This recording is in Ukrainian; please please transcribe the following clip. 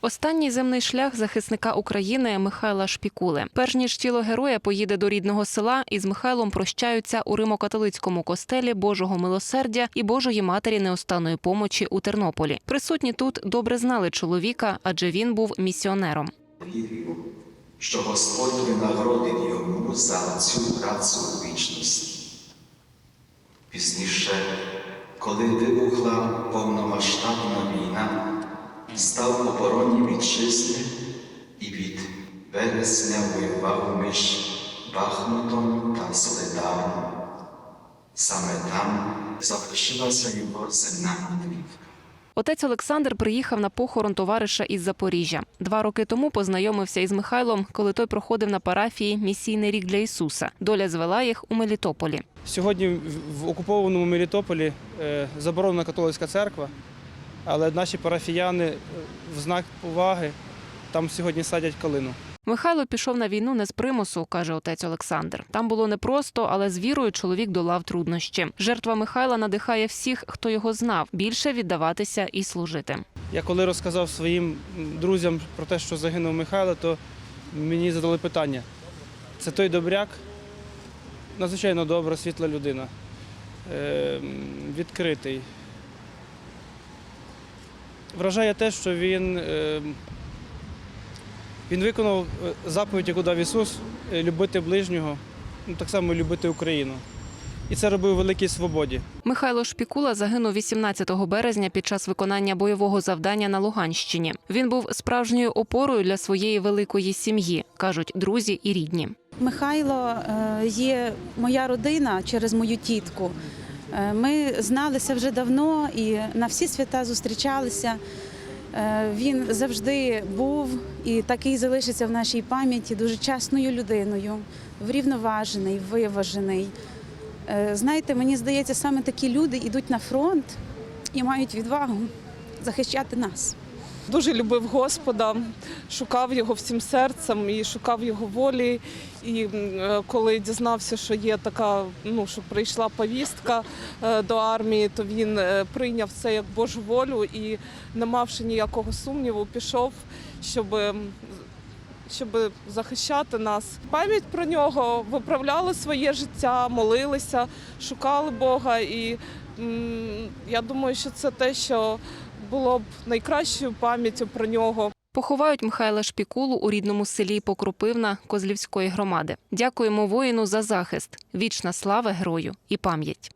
Останній земний шлях захисника України Михайла Шпікули. Перш ніж тіло героя поїде до рідного села, із Михайлом прощаються у Римо-католицькому костелі Божого милосердя і Божої матері неостанної помочі у Тернополі. Присутні тут добре знали чоловіка, адже він був місіонером. Вірю, що Господь винагородив йому за цю працю у вічності. Пізніше, коли вибухла повномасштабна війна, став в обороні вітчизни і від вересня воював між Бахмутом та Солидаром. Саме там завершилася його земна мандрівка. Отець Олександр приїхав на похорон товариша із Запоріжжя. Два роки тому познайомився із Михайлом, коли той проходив на парафії місійний рік для Ісуса. Доля звела їх у Мелітополі. Сьогодні в- в окупованому Мелітополі е, заборонена католицька церква, але наші парафіяни е, в знак поваги там сьогодні садять калину. Михайло пішов на війну не з примусу, каже отець Олександр. Там було непросто, але з вірою чоловік долав труднощі. Жертва Михайла надихає всіх, хто його знав, більше віддаватися і служити. Я коли розказав своїм друзям про те, що загинув Михайло, то мені задали питання: це той добряк, надзвичайно добра, світла людина, е, відкритий. Вражає те, що він, е, він виконав е, заповідь, яку дав Ісус, е, любити ближнього, ну, так само любити Україну. І це робив у великій свободі. Михайло Шпікула загинув 18 березня під час виконання бойового завдання на Луганщині. Він був справжньою опорою для своєї великої сім'ї, кажуть друзі і рідні. Михайло є моя родина через мою тітку. Е, Ми зналися вже давно і на всі свята зустрічалися. Е, Він завжди був і такий залишиться в нашій пам'яті дуже чесною людиною, врівноважений, виважений. Е, Знаєте, мені здається, саме такі люди йдуть на фронт і мають відвагу захищати нас. Дуже любив Господа, шукав його всім серцем і шукав його волі. І е, коли дізнався, що є така, ну що прийшла повістка е, до армії, то він е, прийняв це як Божу волю і, не мавши ніякого сумніву, пішов, щоб. щоб захищати нас, пам'ять про нього виправляли своє життя, молилися, шукали Бога, і я думаю, що це те, що було б найкращою пам'яттю про нього. Поховають Михайла Шпікулу у рідному селі Покропивна Козлівської громади. Дякуємо воїну за захист. Вічна слава герою і пам'ять.